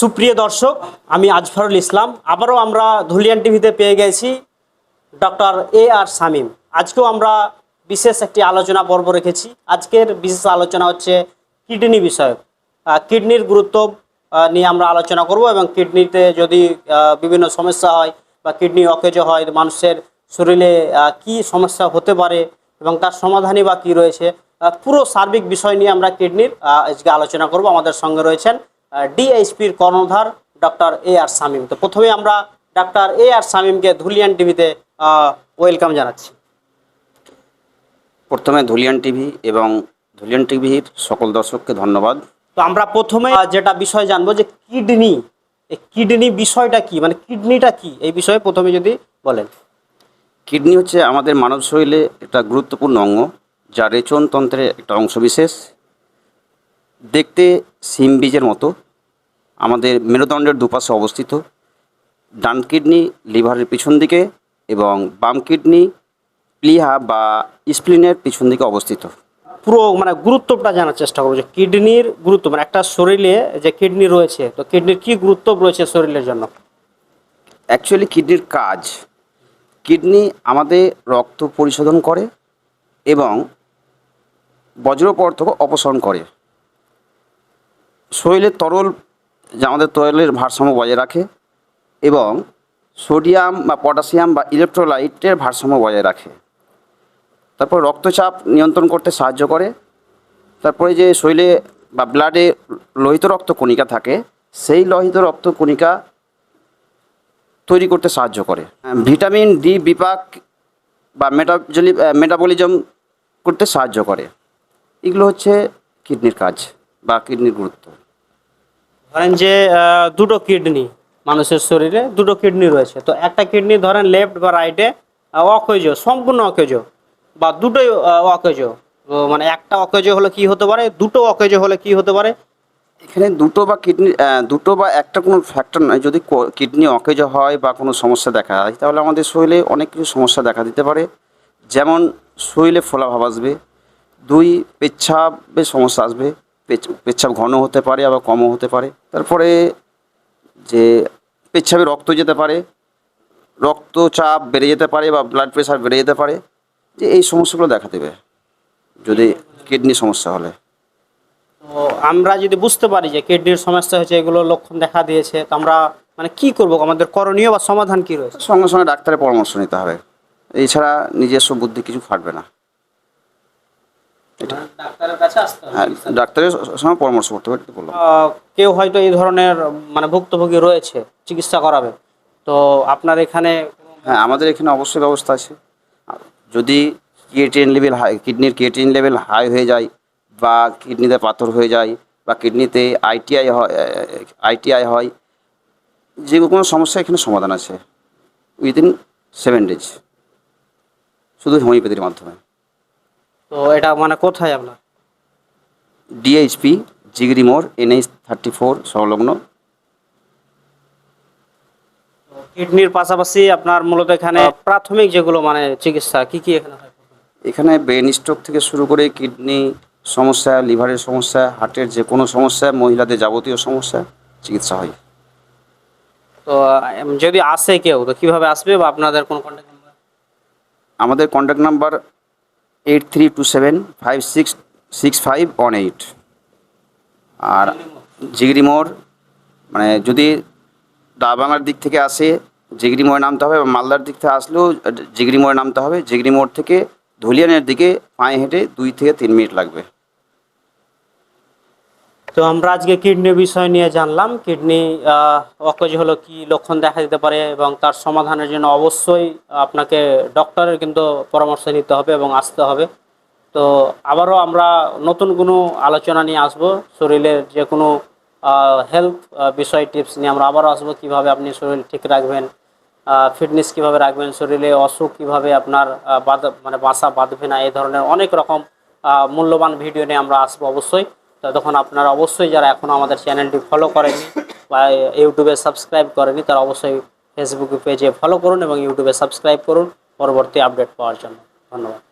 সুপ্রিয় দর্শক, আমি আজফারুল ইসলাম। আবারও আমরা ধুলিয়ান টিভিতে পেয়ে গেছি ডক্টর এ আর শামীম। আজকেও আমরা বিশেষ একটি আলোচনা পর্ব রেখেছি। আজকের বিশেষ আলোচনা হচ্ছে কিডনি বিষয়ক। কিডনির গুরুত্ব নিয়ে আমরা আলোচনা করব এবং কিডনিতে যদি বিভিন্ন সমস্যা হয় বা কিডনি অকেজ হয় মানুষের শরীরে কি সমস্যা হতে পারে এবং তার সমাধানই বা কী রয়েছে পুরো সার্বিক বিষয় নিয়ে আমরা কিডনির আজকে আলোচনা করব। আমাদের সঙ্গে রয়েছেন ডিএইচপির কর্ণধার ডক্টর এ আর শামীম তো প্রথমে আমরা ডক্টর এ আর শামীমকে ধুলিয়ান টিভিতে ওয়েলকাম জানাচ্ছি। প্রথমে ধুলিয়ান টিভি এবং ধুলিয়ান টিভির সকল দর্শককে ধন্যবাদ। তো আমরা প্রথমে যেটা বিষয় জানব যে কিডনি এই কিডনি বিষয়টা কি? মানে কিডনিটা কি? এই বিষয়ে প্রথমে যদি বলেন। কিডনি হচ্ছে আমাদের মানব শরীরে একটা গুরুত্বপূর্ণ অঙ্গ যা রেচনতন্ত্রের একটা অংশবিশেষ। দেখতে সিম বীজের মতো। আমাদের মেরুদণ্ডের দুপাশে অবস্থিত। ডান কিডনি লিভারের পিছন দিকে এবং বাম কিডনি প্লিহা বা স্প্লিনের পিছন দিকে অবস্থিত। পুরো মানে গুরুত্বটা জানার চেষ্টা করব যে কিডনির গুরুত্ব মানে একটা শরীরে যে কিডনি রয়েছে, তো কিডনির কি গুরুত্ব রয়েছে শরীরের জন্য? অ্যাকচুয়ালি কিডনির কাজ, কিডনি আমাদের রক্ত পরিশোধন করে এবং বজ্রপদার্থ অপসারণ করে। শরীরের তরল যা আমাদের তরলের ভারসাম্য বজায় রাখে এবং সোডিয়াম বা পটাশিয়াম বা ইলেকট্রোলাইটের ভারসাম্য বজায় রাখে। তারপর রক্তচাপ নিয়ন্ত্রণ করতে সাহায্য করে। তারপরে যে শরীরে বা ব্লাডে লোহিত রক্ত কণিকা থাকে, সেই লোহিত রক্ত কণিকা তৈরি করতে সাহায্য করে। ভিটামিন ডি বিপাক বা মেটাবলি মেটাবলিজম করতে সাহায্য করে। এগুলো হচ্ছে কিডনির কাজ। বা কিডনির গুরুত্ব? ধরেন যে দুটো কিডনি মানুষের শরীরে দুটো কিডনি রয়েছে। তো একটা কিডনি ধরেন লেফট বা রাইটে অকেজ সম্পূর্ণ অকেজ বা দুটোই অকেজ। মানে একটা অকেজ হলে কি হতে পারে? দুটো অকেজ হলে কি হতে পারে? এখানে দুটো বা কিডনি দুটো বা একটা কোনো ফ্যাক্টর নয়। যদি কিডনি অকেজ হয় বা কোনো সমস্যা দেখা যায় তাহলে আমাদের শরীরে অনেক কিছু সমস্যা দেখা দিতে পারে। যেমন শরীরে ফোলাভাব আসবে দুই পেচ্ছাবের সমস্যা আসবে পেচ- পেচ্ছাব ঘন হতে পারে আবার কমও হতে পারে। তারপরে যে পেচ্ছাপে রক্ত যেতে পারে রক্তচাপ বেড়ে যেতে পারে বা ব্লাড প্রেশার বেড়ে যেতে পারে যে এই সমস্যাগুলো দেখা দেবে যদি কিডনি সমস্যা হলে। তো আমরা যদি বুঝতে পারি যে কিডনির সমস্যা হয়েছে এগুলো লক্ষণ দেখা দিয়েছে তো আমরা মানে কি করব? আমাদের করণীয় বা সমাধান কি রয়েছে? সঙ্গে সঙ্গে ডাক্তারের পরামর্শ নিতে হবে। এছাড়া নিজস্ব বুদ্ধি কিছু ফাটবে না। ডাক্তারের কাছে আসতে হ্যাঁ ডাক্তারের সঙ্গে পরামর্শ করতে হবে বললাম কেউ হয়তো এই ধরনের মানে ভুক্তভোগী রয়েছে চিকিৎসা করাবে। তো আপনার এখানে হ্যাঁ আমাদের এখানে অবশ্যই ব্যবস্থা আছে। যদি ক্রিয়েটিন লেভেল হাই কিডনির ক্রিয়েটিন লেভেল হাই হয়ে যায় বা কিডনিতে পাথর হয়ে যায় বা কিডনিতে আইটিআই হয় আইটিআই হয় যে কোনো সমস্যা এখানে সমাধান আছে। উইদিন সেভেন ডেজ শুধু হোমিওপ্যাথির মাধ্যমে। তো এটা মানে কোথায় আপনার? ডিএইচপি জিগরি মোড় এনএইচ থার্টি ফোর সংলগ্ন কিডনির পাশাপাশি আপনার মূলত এখানে প্রাথমিক যেগুলো মানে চিকিৎসা কি কি এখানে এখানে ব্রেন স্ট্রোক থেকে শুরু করে কিডনি সমস্যা লিভারের সমস্যা হার্টের যে কোনো সমস্যা মহিলাদের যাবতীয় সমস্যা চিকিৎসা হয়। তো যদি আসে কেউ তো কীভাবে আসবে বা আপনাদের কোনো কন্ট্যাক্ট নাম্বার আমাদের contact number eight three two seven five six six five one eight আর জিগরি মোড় মানে যদি ডাবাঙ্গার দিক থেকে আসে, জিগরি মোড়ে নামতে হবে বা মালদার দিক থেকে আসলেও জিগরি মোড়ে নামতে হবে। জিগরি মোড় থেকে ধুলিয়ানের দিকে পায়ে হেঁটে দুই থেকে তিন মিনিট লাগবে। তো আমরা আজকে কিডনির বিষয় নিয়ে জানলাম। কিডনি অকেজ হলো কি লক্ষণ দেখা দিতে পারে এবং তার সমাধানের জন্য অবশ্যই আপনাকে ডক্টরের কিন্তু পরামর্শ নিতে হবে এবং আসতে হবে। তো আবারও আমরা নতুন কোনো আলোচনা নিয়ে আসব। শরীরের যে কোনো হেলথ বিষয় টিপস নিয়ে আমরা আবারও আসব। কীভাবে আপনি শরীর ঠিক রাখবেন ফিটনেস কীভাবে রাখবেন, শরীরে অসুখ কীভাবে আপনার বাধা মানে বাসা বাঁধবে না, এই ধরনের অনেক রকম মূল্যবান ভিডিও নিয়ে আমরা আসব অবশ্যই। ততক্ষণ আপনারা অবশ্যই যারা এখনও আমাদের চ্যানেলটি ফলো করেনি বা ইউটিউবে সাবস্ক্রাইব করেনি তারা অবশ্যই ফেসবুক পেজে ফলো করুন এবং ইউটিউবে সাবস্ক্রাইব করুন। পরবর্তী আপডেট পাওয়ার জন্য। ধন্যবাদ।